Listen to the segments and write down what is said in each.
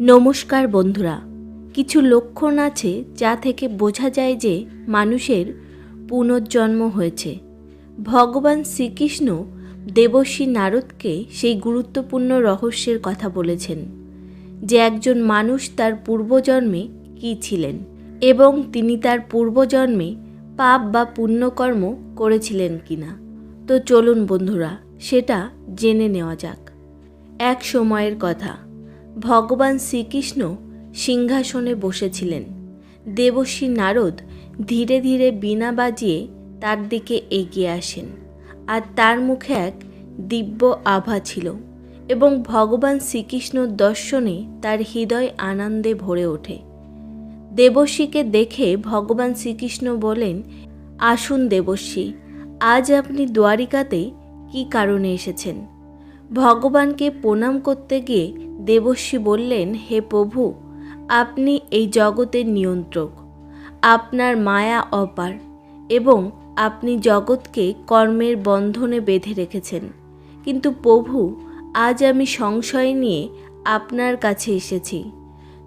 নমস্কার বন্ধুরা, কিছু লক্ষণ আছে যা থেকে বোঝা যায় যে মানুষের পুনর্জন্ম হয়েছে। ভগবান শ্রীকৃষ্ণ দেবশ্রী নারদকে সেই গুরুত্বপূর্ণ রহস্যের কথা বলেছেন যে একজন মানুষ তার পূর্বজন্মে কী ছিলেন এবং তিনি তার পূর্বজন্মে পাপ বা পুণ্যকর্ম করেছিলেন কিনা। তো চলুন বন্ধুরা, সেটা জেনে নেওয়া যাক। এক সময়ের কথা ভগবান শ্রীকৃষ্ণ সিংহাসনে বসেছিলেন। দেবশ্রী নারদ ধীরে ধীরে বীণা বাজিয়ে তার দিকে এগিয়ে আসেন আর তার মুখে এক দিব্য আভা ছিল এবং ভগবান শ্রীকৃষ্ণর দর্শনে তার হৃদয় আনন্দে ভরে ওঠে। দেবশ্রীকে দেখে ভগবান শ্রীকৃষ্ণ বলেন, আসুন দেবশ্রী, আজ আপনি দ্বারিকাতে কী কারণে এসেছেন? ভগবানকে প্রণাম করতে গিয়ে দেবশ্রী বললেন, হে প্রভু, আপনি এই জগতের নিয়ন্ত্রক। আপনার মায়া অপার এবং আপনি জগৎকে কর্মের বন্ধনে বেঁধে রেখেছেন। কিন্তু প্রভু, আজ আমি সংশয় নিয়ে আপনার কাছে এসেছি।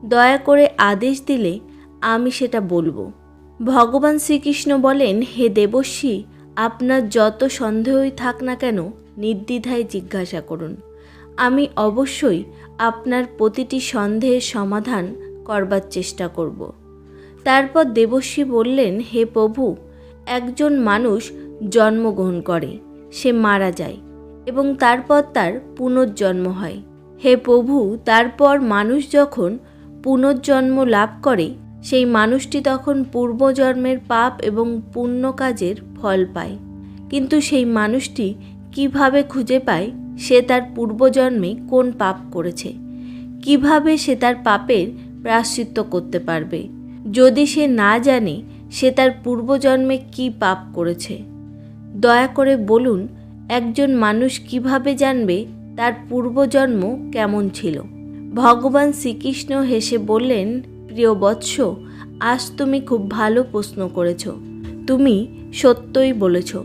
দয়া করে আদেশ দিলে আমি সেটা বলব। ভগবান শ্রীকৃষ্ণ বলেন, হে দেবশ্রী, আপনার যত সন্দেহই থাক না কেন, নির্দ্বিধায় জিজ্ঞাসা করুন। আমি অবশ্যই আপনার প্রতিটি সন্দেহের সমাধান করবার চেষ্টা করব। তারপর দেবশ্রী বললেন, হে প্রভু, একজন মানুষ জন্মগ্রহণ করে, সে মারা যায় এবং তারপর তার পুনর্জন্ম হয়। হে প্রভু, তারপর মানুষ যখন পুনর্জন্ম লাভ করে, সেই মানুষটি তখন পূর্বজন্মের পাপ এবং পুণ্য কাজের ফল পায়। কিন্তু সেই মানুষটি কীভাবে খুঁজে পায়? সে তার পূর্বজন্মে কোন পাপ করেছে? কীভাবে সে তার পাপের প্রাশ্চিত্য করতে পারবে? যদি সে না জানে সে তার পূর্বজন্মে কি পাপ করেছে? দয়া করে বলুন, একজন মানুষ কীভাবে জানবে তার পূর্বজন্ম কেমন ছিল? ভগবান শ্রীকৃষ্ণ হেসে বললেন, প্রিয় বৎস, আজ তুমি খুব ভালো প্রশ্ন করেছ। তুমি সত্যই বলেছ।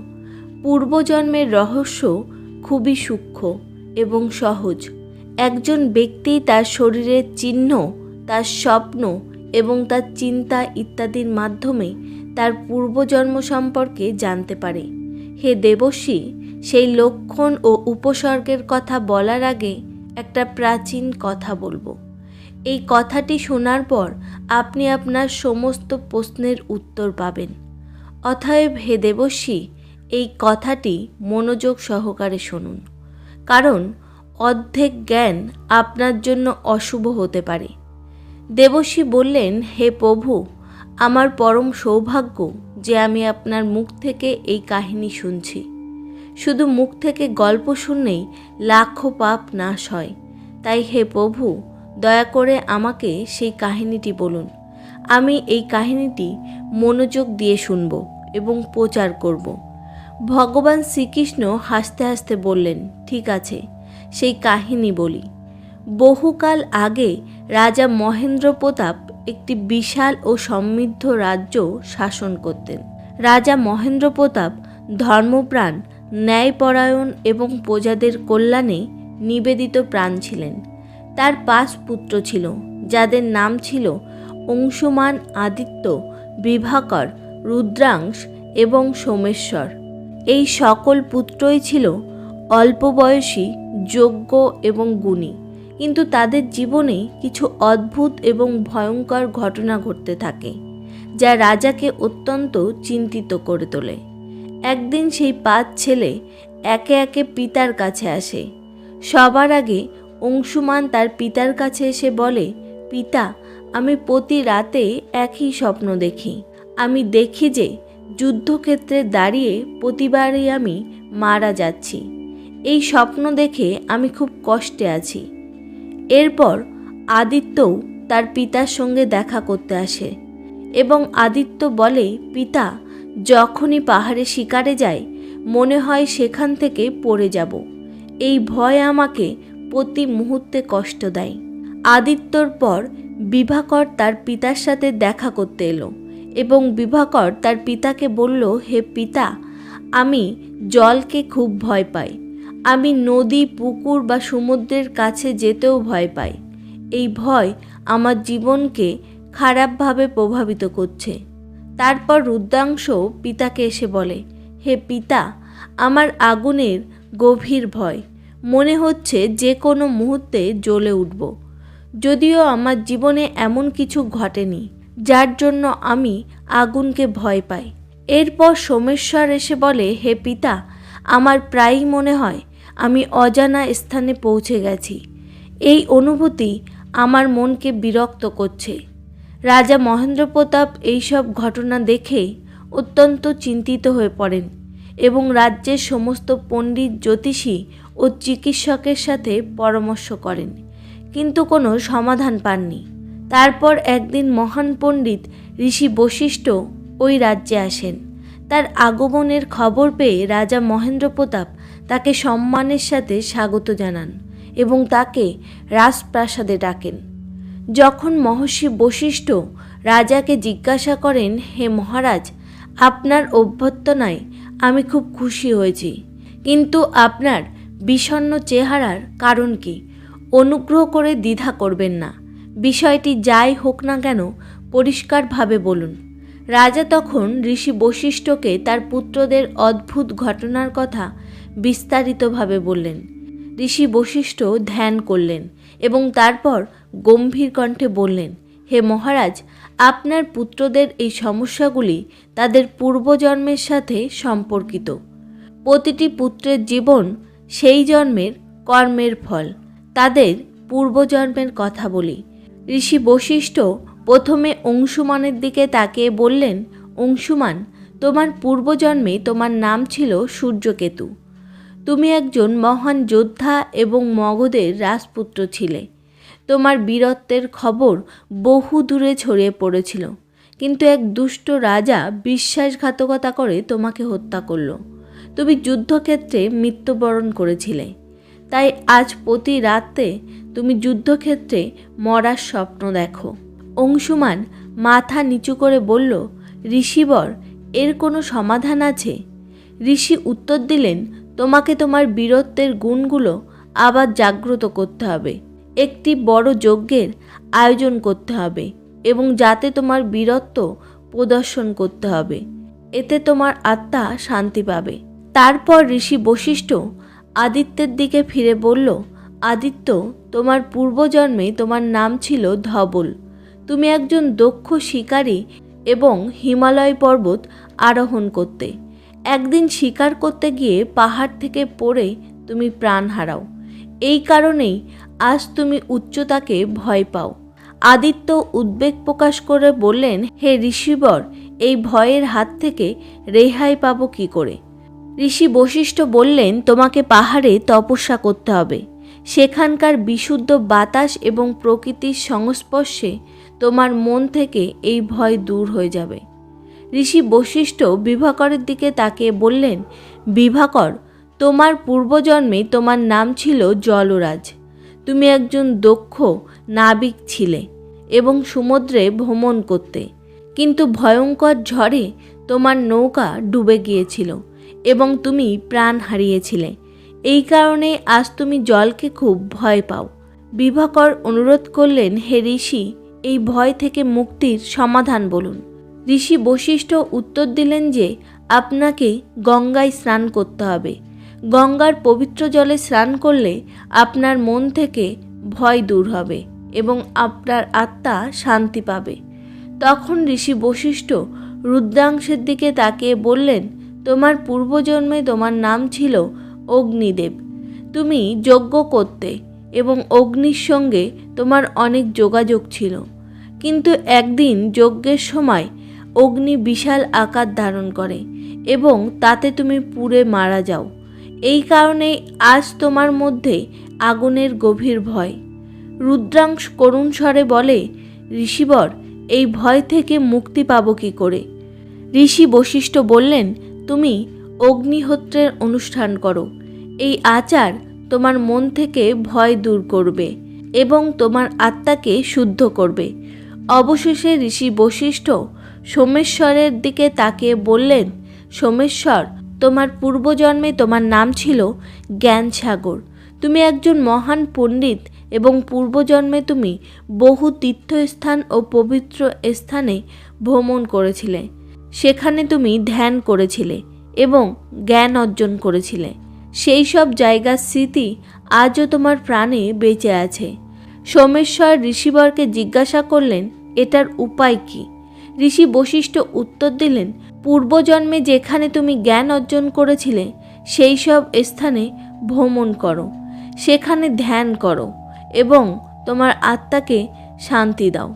পূর্বজন্মের রহস্য খুবই সূক্ষ্ম এবং সহজ। একজন ব্যক্তি তার শরীরের চিহ্ন, তার স্বপ্ন এবং তার চিন্তা ইত্যাদির মাধ্যমে তার পূর্বজন্ম সম্পর্কে জানতে পারে। হে দেবশ্রী, সেই লক্ষণ ও উপসর্গের কথা বলার আগে একটা প্রাচীন কথা বলব। এই কথাটি শোনার পর আপনি আপনার সমস্ত প্রশ্নের উত্তর পাবেন। অতএব হে দেবশ্রী এই কথাটি মনোযোগ সহকারে শুনুন। কারণ অর্ধেক জ্ঞান আপনার জন্য অশুভ হতে পারে। দেবশ্রী বললেন, হে প্রভু, আমার পরম সৌভাগ্য যে আমি আপনার মুখ থেকে এই কাহিনী শুনছি। শুধু মুখ থেকে গল্প শুনলেই লাখো পাপ নাশ হয়। তাই হে প্রভু, দয়া করে আমাকে সেই কাহিনীটি বলুন। আমি এই কাহিনীটি মনোযোগ দিয়ে শুনব এবং প্রচার করব। ভগবান শ্রীকৃষ্ণ হাসতে হাসতে বললেন, ঠিক আছে, সেই কাহিনী বলি। বহুকাল আগে রাজা মহেন্দ্র প্রতাপ একটি বিশাল ও সমৃদ্ধ রাজ্য শাসন করতেন। রাজা মহেন্দ্র প্রতাপ ধর্মপ্রাণ, ন্যায়পরায়ণ এবং প্রজাদের কল্যাণে নিবেদিত প্রাণ ছিলেন। তার পাঁচ পুত্র ছিল, যাদের নাম ছিল অংশুমান আদিত্য, বিভাকর, রুদ্রাংশ এবং সোমেশ্বর। এই সকল পুত্রই ছিল অল্প বয়সী, যোগ্য এবং গুণী। কিন্তু তাদের জীবনে কিছু অদ্ভুত এবং ভয়ঙ্কর ঘটনা ঘটতে থাকে, যা রাজাকে অত্যন্ত চিন্তিত করে তোলে। একদিন সেই পাঁচ ছেলে একে একে পিতার কাছে আসে। সবার আগে অংশুমান তার পিতার কাছে এসে বলে, পিতা, আমি প্রতি রাতে একই স্বপ্ন দেখি। আমি দেখি যে যুদ্ধক্ষেত্রে দাঁড়িয়ে প্রতিবারই আমি মারা যাচ্ছি। এই স্বপ্ন দেখে আমি খুব কষ্টে আছি। এরপর আদিত্যও তার পিতার সঙ্গে দেখা করতে আসে এবং আদিত্য বলে, পিতা, যখনই পাহাড়ে শিকারে যাই, মনে হয় সেখান থেকে পড়ে যাব। এই ভয় আমাকে প্রতি মুহূর্তে কষ্ট দেয়। আদিত্যর পর বিভাকর তার পিতার সাথে দেখা করতে এলো। এবং বিভাকর তার পিতাকে বলল, হে পিতা, আমি জলকে খুব ভয় পাই। আমি নদী, পুকুর বা সমুদ্রের কাছে যেতেও ভয় পাই। এই ভয় আমার জীবনকে খারাপভাবে প্রভাবিত করছে। তারপর রুদ্রাংশ পিতাকে এসে বলে, হে পিতা, আমার আগুনের গভীর ভয়। মনে হচ্ছে যে কোনো মুহূর্তে জ্বলে উঠব। যদিও আমার জীবনে এমন কিছু ঘটেনি। যার জন্য আমি আগুনকে ভয় পাই। এরপর সোমেশ্বর এসে বলে, হে পিতা, আমার প্রায়ই মনে হয় আমি অজানা স্থানে পৌঁছে গেছি। এই অনুভূতি আমার মনকে বিরক্ত করছে। রাজা মহেন্দ্র প্রতাপ এইসব ঘটনা দেখেই অত্যন্ত চিন্তিত হয়ে পড়েন এবং রাজ্যের সমস্ত পণ্ডিত জ্যোতিষী ও চিকিৎসকের সাথে পরামর্শ করেন। কিন্তু কোনো সমাধান পাননি। তারপর একদিন মহান পণ্ডিত ঋষি বশিষ্ঠ ওই রাজ্যে আসেন। তার আগমনের খবর পেয়ে রাজা মহেন্দ্র প্রতাপ তাকে সম্মানের সাথে স্বাগত জানান এবং তাকে রাজপ্রাসাদে ডাকেন। যখন মহর্ষি বশিষ্ঠ রাজাকে জিজ্ঞাসা করেন, হে মহারাজ, আপনার অভ্যর্থনায় আমি খুব খুশি হয়েছি, কিন্তু আপনার বিষণ্ণ চেহারার কারণ কি? অনুগ্রহ করে দ্বিধা করবেন না। বিষয়টি যাই হোক না কেন পরিষ্কারভাবে বলুন। রাজা তখন ঋষি বশিষ্ঠকে তার পুত্রদের অদ্ভুত ঘটনার কথা বিস্তারিতভাবে বললেন। ঋষি বশিষ্ঠ ধ্যান করলেন এবং তারপর গম্ভীর কণ্ঠে বললেন, হে মহারাজ, আপনার পুত্রদের এই সমস্যাগুলি তাদের পূর্বজন্মের সাথে সম্পর্কিত। প্রতিটি পুত্রের জীবন সেই জন্মের কর্মের ফল। তাদের পূর্বজন্মের কথা বলি। ঋষি বশিষ্ঠ প্রথমে অংশুমানের দিকে তাকিয়ে বললেন, অংশুমান, তোমার পূর্বজন্মে তোমার নাম ছিল সূর্যকেতু। তুমি একজন মহান যোদ্ধা এবং মগধের রাজপুত্র ছিলে। তোমার বীরত্বের খবর বহু দূরে ছড়িয়ে পড়েছিল। কিন্তু এক দুষ্ট রাজা বিশ্বাসঘাতকতা করে তোমাকে হত্যা করল। তুমি যুদ্ধক্ষেত্রে মৃত্যুবরণ করেছিলে। তাই আজ প্রতি রাতে তুমি যুদ্ধক্ষেত্রে মরার স্বপ্ন দেখো। অংশুমান মাথা নিচু করে বলল, ঋষিবর, এর কোনো সমাধান আছে? ঋষি উত্তর দিলেন, তোমাকে তোমার বীরত্বের গুণগুলো আবার জাগ্রত করতে হবে। একটি বড় যজ্ঞের আয়োজন করতে হবে এবং যাতে তোমার বীরত্ব প্রদর্শন করতে হবে। এতে তোমার আত্মা শান্তি পাবে। তারপর ঋষি বশিষ্ঠ আদিত্যের দিকে ফিরে বলল, আদিত্য, তোমার পূর্বজন্মে তোমার নাম ছিল ধবল। তুমি একজন দক্ষ শিকারী এবং হিমালয় পর্বত আরোহণ করতে। একদিন শিকার করতে গিয়ে পাহাড় থেকে পড়ে তুমি প্রাণ হারাও। এই কারণেই আজ তুমি উচ্চতাকে ভয় পাও। আদিত্য উদ্বেগ প্রকাশ করে বললেন, হে ঋষিবর, এই ভয়ের হাত থেকে রেহাই পাবো কি করে? ঋষি বশিষ্ঠ বললেন, তোমাকে পাহাড়ে তপস্যা করতে হবে। সেখানকার বিশুদ্ধ বাতাস এবং প্রকৃতির সংস্পর্শে তোমার মন থেকে এই ভয় দূর হয়ে যাবে। ঋষি বশিষ্ঠ বিভাকরের দিকে তাকিয়ে বললেন, বিভাকর, তোমার পূর্বজন্মে তোমার নাম ছিল জলরাজ। তুমি একজন দক্ষ, নাবিক ছিলে এবং সমুদ্রে ভ্রমণ করতে। কিন্তু ভয়ঙ্কর ঝড়ে তোমার নৌকা ডুবে গিয়েছিল। এবং তুমি প্রাণ হারিয়েছিলে। এই কারণে আজ তুমি জলকে খুব ভয় পাও। বিভাকর অনুরোধ করলেন, হে ঋষি, এই ভয় থেকে মুক্তির সমাধান বলুন। ঋষি বশিষ্ঠ উত্তর দিলেন যে আপনাকে গঙ্গায় স্নান করতে হবে। গঙ্গার পবিত্র জলে স্নান করলে আপনার মন থেকে ভয় দূর হবে এবং আপনার আত্মা শান্তি পাবে। তখন ঋষি বশিষ্ঠ রুদ্রাংশের দিকে তাকিয়ে বললেন তোমার পূর্বজন্মে তোমার নাম ছিল অগ্নিদেব। তুমি যজ্ঞ করতে এবং অগ্নির সঙ্গে তোমার অনেক যোগাযোগ ছিল। কিন্তু একদিন যজ্ঞের সময় অগ্নি বিশাল আকার ধারণ করে এবং তাতে তুমি পুড়ে মারা যাও। এই কারণেই আজ তোমার মধ্যে আগুনের গভীর ভয়। রুদ্রাংশ করুণ স্বরে বলে, ঋষিবর, এই ভয় থেকে মুক্তি পাব কি করে? ঋষি বশিষ্ঠ বললেন তুমি অগ্নিহোত্রের অনুষ্ঠান করো। এই আচার তোমার মন থেকে ভয় দূর করবে এবং তোমার আত্মাকে শুদ্ধ করবে। অবশেষে ঋষি বশিষ্ঠ সোমেশ্বরের দিকে তাকে বললেন, সোমেশ্বর, তোমার পূর্বজন্মে তোমার নাম ছিল জ্ঞান সাগর তুমি একজন মহান পণ্ডিত এবং পূর্বজন্মে তুমি বহু তীর্থস্থান ও পবিত্র স্থানে ভ্রমণ করেছিলে। সেখানে তুমি ধ্যান করেছিলে এবং জ্ঞান অর্জন করেছিলে। সেই সব জায়গার স্মৃতি আজও তোমার প্রাণে বেঁচে আছে। সোমেশ্বর ঋষিবরকে জিজ্ঞাসা করলেন, এটার উপায় কী? ঋষি বশিষ্ঠ উত্তর দিলেন, পূর্বজন্মে যেখানে তুমি জ্ঞান অর্জন করেছিলে, সেই সব স্থানে ভ্রমণ করো। সেখানে ধ্যান করো এবং তোমার আত্মাকে শান্তি দাও।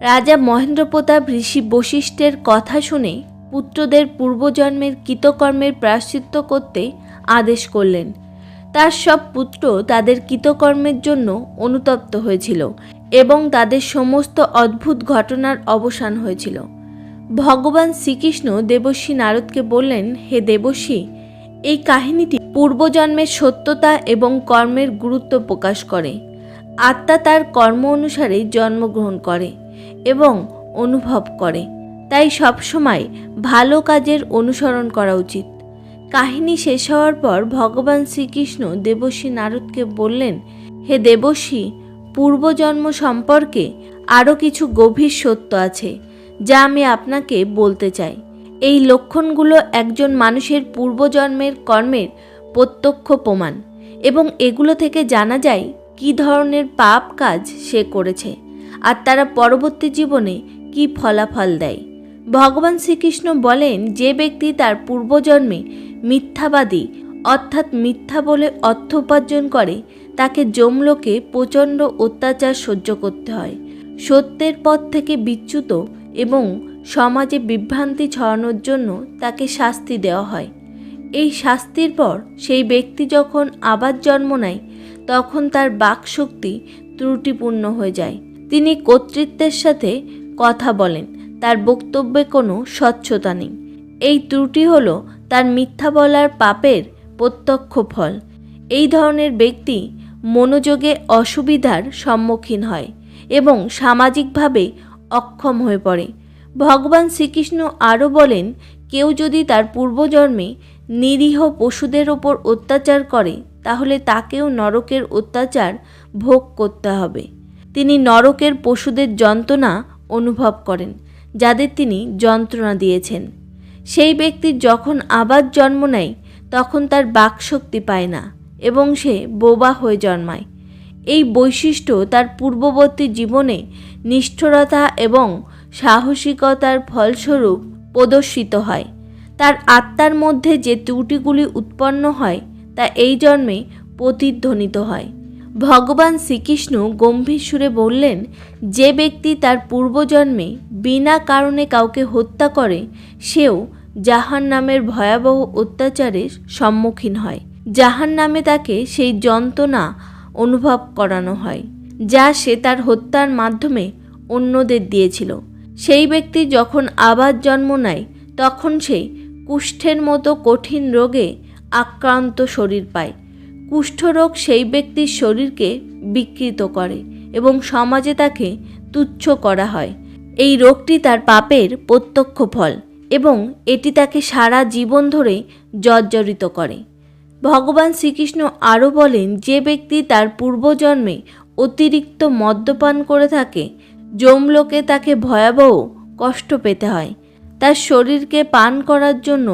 রাজা মহেন্দ্র প্রতাপ ঋষি বশিষ্ঠের কথা শুনে পুত্রদের পূর্বজন্মের কৃতকর্মের প্রায়শ্চিত্ত করতে আদেশ করলেন। তার সব পুত্র তাদের কৃতকর্মের জন্য অনুতপ্ত হয়েছিল এবং তাদের সমস্ত অদ্ভুত ঘটনার অবসান হয়েছিল। ভগবান শ্রীকৃষ্ণ দেবশ্রী নারদকে বললেন, হে দেবশ্রী এই কাহিনীটি পূর্বজন্মের সত্যতা এবং কর্মের গুরুত্ব প্রকাশ করে। আত্মা তার কর্ম অনুসারে জন্মগ্রহণ করে। এবং অনুভব করে। তাই সবসময় ভালো কাজের অনুসরণ করা উচিত। কাহিনী শেষ হওয়ার পর ভগবান শ্রীকৃষ্ণ দেবশ্রী নারদকে বললেন, হে দেবশ্রী, পূর্বজন্ম সম্পর্কে আরও কিছু গভীর সত্য আছে, যা আমি আপনাকে বলতে চাই। এই লক্ষণগুলো একজন মানুষের পূর্বজন্মের কর্মের প্রত্যক্ষ প্রমাণ এবং এগুলো থেকে জানা যায় কী ধরনের পাপ কাজ সে করেছে। আর তারা পরবর্তী জীবনে কী ফলাফল দেয়? ভগবান শ্রীকৃষ্ণ বলেন, যে ব্যক্তি তার পূর্বজন্মে মিথ্যাবাদী, অর্থাৎ মিথ্যা বলে অর্থ উপার্জন করে, তাকে জমলোকে প্রচণ্ড অত্যাচার সহ্য করতে হয়। সত্যের পথ থেকে বিচ্যুত এবং সমাজে বিভ্রান্তি ছড়ানোর জন্য তাকে শাস্তি দেওয়া হয়। এই শাস্তির পর সেই ব্যক্তি যখন আবার জন্ম নেয়, তখন তার বাকশক্তি ত্রুটিপূর্ণ হয়ে যায়। তিনি কর্তৃত্বের সাথে কথা বলেন, তার বক্তব্যে কোনো স্বচ্ছতা নেই। এই ত্রুটি হলো তার মিথ্যা বলার পাপের প্রত্যক্ষ ফল। এই ধরনের ব্যক্তি মনোযোগে অসুবিধার সম্মুখীন হয় এবং সামাজিকভাবে অক্ষম হয়ে পড়ে। ভগবান শ্রীকৃষ্ণ আরও বলেন, কেউ যদি তার পূর্বজন্মে নিরীহ পশুদের ওপর অত্যাচার করে, তাহলে তাকেও নরকের অত্যাচার ভোগ করতে হবে। তিনি নরকের পশুদের যন্ত্রণা অনুভব করেন, যাদের তিনি যন্ত্রণা দিয়েছেন। সেই ব্যক্তি যখন আবার জন্ম নেয়, তখন তার বাকশক্তি পায় না এবং সে বোবা হয়ে জন্মায়। এই বৈশিষ্ট্য তার পূর্ববর্তী জীবনে নিষ্ঠুরতা এবং সাহসিকতার ফলস্বরূপ প্রদর্শিত হয়। তার আত্মার মধ্যে যে ত্রুটিগুলি উৎপন্ন হয়, তা এই জন্মে প্রতিধ্বনিত হয়। ভগবান শ্রীকৃষ্ণ গম্ভীর সুরে বললেন, যে ব্যক্তি তার পূর্বজন্মে বিনা কারণে কাউকে হত্যা করে, সেও জাহান নামের ভয়াবহ অত্যাচারের সম্মুখীন হয়। জাহান নামে তাকে সেই যন্ত্রণা অনুভব করানো হয়, যা সে তার হত্যার মাধ্যমে অন্যদের দিয়েছিল। সেই ব্যক্তি যখন আবার জন্ম নেয়, তখন সে কুষ্ঠের মতো কঠিন রোগে আক্রান্ত শরীর পায়। কুষ্ঠরোগ সেই ব্যক্তির শরীরকে বিকৃত করে এবং সমাজে তাকে তুচ্ছ করা হয়। এই রোগটি তার পাপের প্রত্যক্ষ ফল এবং এটি তাকে সারা জীবন ধরে জর্জরিত করে। ভগবান শ্রীকৃষ্ণ আরও বলেন, যে ব্যক্তি তার পূর্বজন্মে অতিরিক্ত মদ্যপান করে থাকে, যমলোকে তাকে ভয়াবহ কষ্ট পেতে হয়। তার শরীরকে পান করার জন্য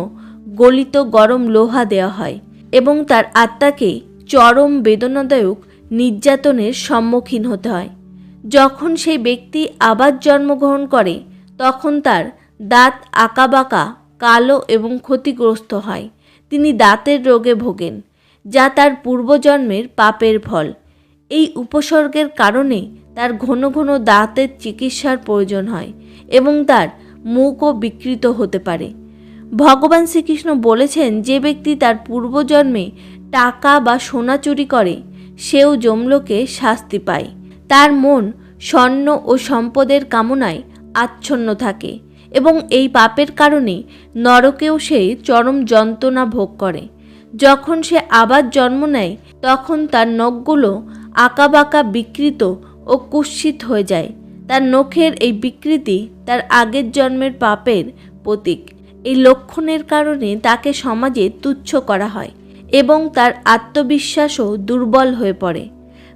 গলিত গরম লোহা দেওয়া হয়। এবং তার আত্মাকে চরম বেদনাদায়ক নির্যাতনের সম্মুখীন হতে হয়। যখন সেই ব্যক্তি আবার জন্মগ্রহণ করে, তখন তার দাঁত আঁকাবাঁকা, কালো এবং ক্ষতিগ্রস্ত হয়। তিনি দাঁতের রোগে ভোগেন, যা তার পূর্বজন্মের পাপের ফল। এই উপসর্গের কারণে তার ঘন ঘন দাঁতের চিকিৎসার প্রয়োজন হয় এবং তার মুখও বিকৃত হতে পারে। ভগবান শ্রীকৃষ্ণ বলেছেন, যে ব্যক্তি তার পূর্বজন্মে টাকা বা সোনা চুরি করে, সেও জমলোকে শাস্তি পায়। তার মন, স্বর্ণ ও সম্পদের কামনায় আচ্ছন্ন থাকে এবং এই পাপের কারণে নরকেও সে চরম যন্ত্রণা ভোগ করে। যখন সে আবার জন্ম নেয়, তখন তার নখগুলো আঁকাবাঁকা বিকৃত ও কুৎসিত হয়ে যায়। তার নখের এই বিকৃতি তার আগের জন্মের পাপের প্রতীক। এই লক্ষণের কারণে তাকে সমাজে তুচ্ছ করা হয় এবং তার আত্মবিশ্বাসও দুর্বল হয়ে পড়ে।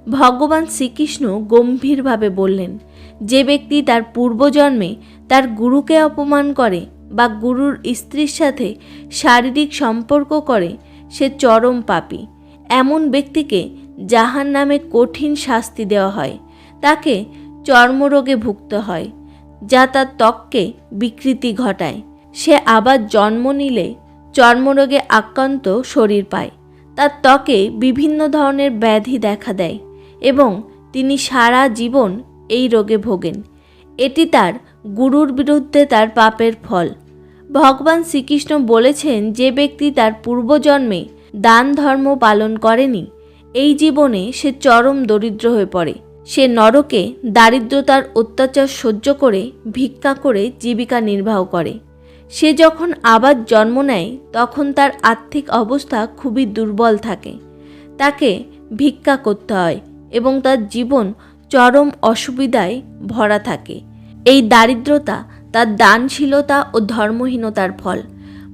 ভগবান শ্রীকৃষ্ণ গম্ভীরভাবে বললেন, যে ব্যক্তি তার পূর্বজন্মে তার গুরুকে অপমান করে বা গুরুর স্ত্রীর সাথে শারীরিক সম্পর্ক করে, সে চরম পাপী। এমন ব্যক্তিকে জাহান নামে কঠিন শাস্তি দেওয়া হয়। তাকে চর্মরোগে ভুগতে হয়, যা তার ত্বককে বিকৃতি ঘটায়। সে আবার জন্ম নিলে চর্মরোগে আক্রান্ত শরীর পায়। তার ত্বকে বিভিন্ন ধরনের ব্যাধি দেখা দেয় এবং তিনি সারা জীবন এই রোগে ভোগেন। এটি তার গুরুর বিরুদ্ধে তার পাপের ফল। ভগবান শ্রীকৃষ্ণ বলেছেন, যে ব্যক্তি তার পূর্বজন্মে দান ধর্ম পালন করেনি, এই জীবনে সে চরম দরিদ্র হয়ে পড়ে। সে নরকে দারিদ্রতার অত্যাচার সহ্য করে, ভিক্ষা করে জীবিকা নির্বাহ করে। সে যখন আবার জন্ম নেয়, তখন তার আর্থিক অবস্থা খুবই দুর্বল থাকে। তাকে ভিক্ষা করতে হয় এবং তার জীবন চরম অসুবিধায় ভরা থাকে। এই দারিদ্রতা, তার দানশীলতা ও ধর্মহীনতার ফল।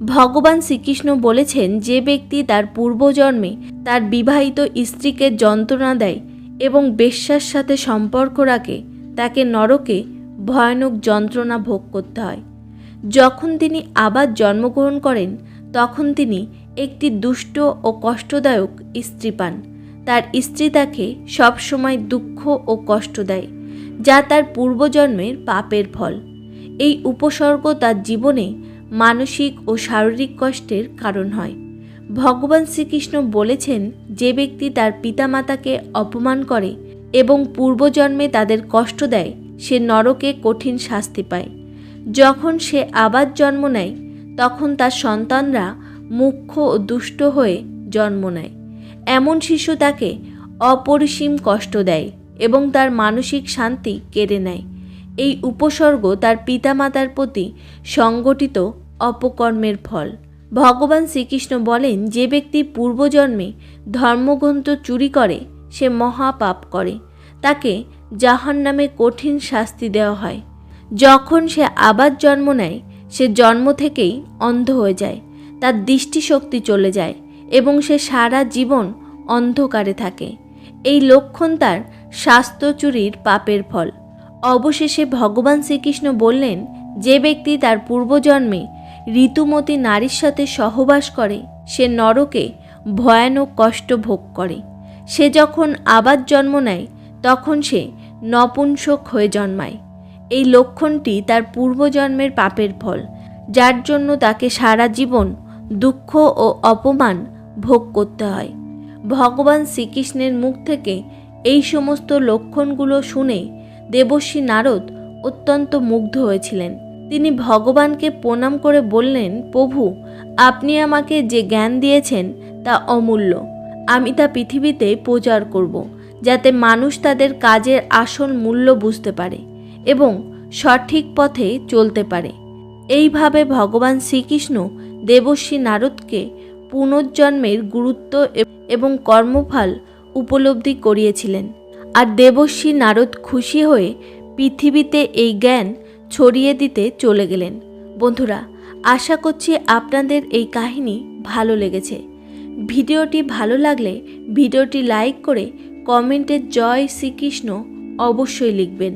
ভগবান শ্রীকৃষ্ণ বলেছেন, যে ব্যক্তি তার পূর্বজন্মে তার বিবাহিত স্ত্রীকে যন্ত্রণা দেয় এবং বেশ্যার সাথে সম্পর্ক রাখে, তাকে নরকে ভয়ানক যন্ত্রণা ভোগ করতে হয়। যখন তিনি আবার জন্মগ্রহণ করেন, তখন তিনি একটি দুষ্ট ও কষ্টদায়ক স্ত্রী পান। তার স্ত্রী তাকে সবসময় দুঃখ ও কষ্ট দেয়, যা তার পূর্বজন্মের পাপের ফল। এই উপসর্গ তার জীবনে মানসিক ও শারীরিক কষ্টের কারণ হয়। ভগবান শ্রীকৃষ্ণ বলেছেন, যে ব্যক্তি তার পিতামাতাকে অপমান করে এবং পূর্বজন্মে তাদের কষ্ট দেয়, সে নরকে কঠিন শাস্তি পায়। যখন সে আবার জন্ম নেয়, তখন তার সন্তানরা মুখ্য ও দুষ্ট হয়ে জন্ম নেয়। এমন শিশু তাকে অপরিসীম কষ্ট দেয় এবং তার মানসিক শান্তি কেড়ে নেয়। এই উপসর্গ তার পিতামাতার প্রতি সংগঠিত অপকর্মের ফল। ভগবান শ্রীকৃষ্ণ বলেন, যে ব্যক্তি পূর্বজন্মে ধর্মগ্রন্থ চুরি করে, সে মহাপাপ করে। তাকে জাহান নামে কঠিন শাস্তি দেওয়া হয়। যখন সে আবার জন্ম নেয়, সে জন্ম থেকেই অন্ধ হয়ে যায়, তার দৃষ্টিশক্তি চলে যায় এবং সে সারা জীবন অন্ধকারে থাকে। এই লক্ষণ তার স্বাস্থ্য চুরির পাপের ফল। অবশেষে ভগবান শ্রীকৃষ্ণ বললেন, যে ব্যক্তি তার পূর্বজন্মে ঋতুমতী নারীর সাথে সহবাস করে, সে নরকে ভয়ানক কষ্ট ভোগ করে। সে যখন আবার জন্ম নেয়, তখন সে নপুংসক হয়ে জন্মায়। এই লক্ষণটি তার পূর্বজন্মের পাপের ফল, যার জন্য তাকে সারা জীবন দুঃখ ও অপমান ভোগ করতে হয়। ভগবান শ্রীকৃষ্ণের মুখ থেকে এই সমস্ত লক্ষণগুলো শুনে দেবশ্রী নারদ অত্যন্ত মুগ্ধ হয়েছিলেন। তিনি ভগবানকে প্রণাম করে বললেন, প্রভু, আপনি আমাকে যে জ্ঞান দিয়েছেন তা অমূল্য। আমি তা পৃথিবীতে প্রচার করব, যাতে মানুষ তাদের কাজের আসল মূল্য বুঝতে পারে। এবং সঠিক পথে চলতে পারে। এইভাবে ভগবান শ্রীকৃষ্ণ দেবশ্রী নারদকে পুনর্জন্মের গুরুত্ব এবং কর্মফল উপলব্ধি করিয়েছিলেন। আর দেবশ্রী নারদ খুশি হয়ে পৃথিবীতে এই জ্ঞান ছড়িয়ে দিতে চলে গেলেন। বন্ধুরা, আশা করছি আপনাদের এই কাহিনী ভালো লেগেছে। ভিডিওটি ভালো লাগলে ভিডিওটি লাইক করে কমেন্টে জয় শ্রীকৃষ্ণ অবশ্যই লিখবেন।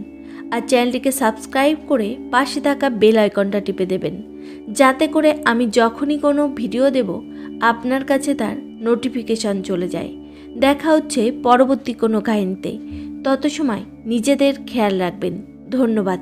আর চ্যানেলটিকে সাবস্ক্রাইব করে পাশে থাকা বেল আইকনটা টিপে দেবেন। যাতে করে আমি যখনই কোনো ভিডিও দেব, আপনার কাছে তার নোটিফিকেশান চলে যায়। দেখা হচ্ছে পরবর্তী কোনো কাহিনীতে। তত সময় নিজেদের খেয়াল রাখবেন। ধন্যবাদ।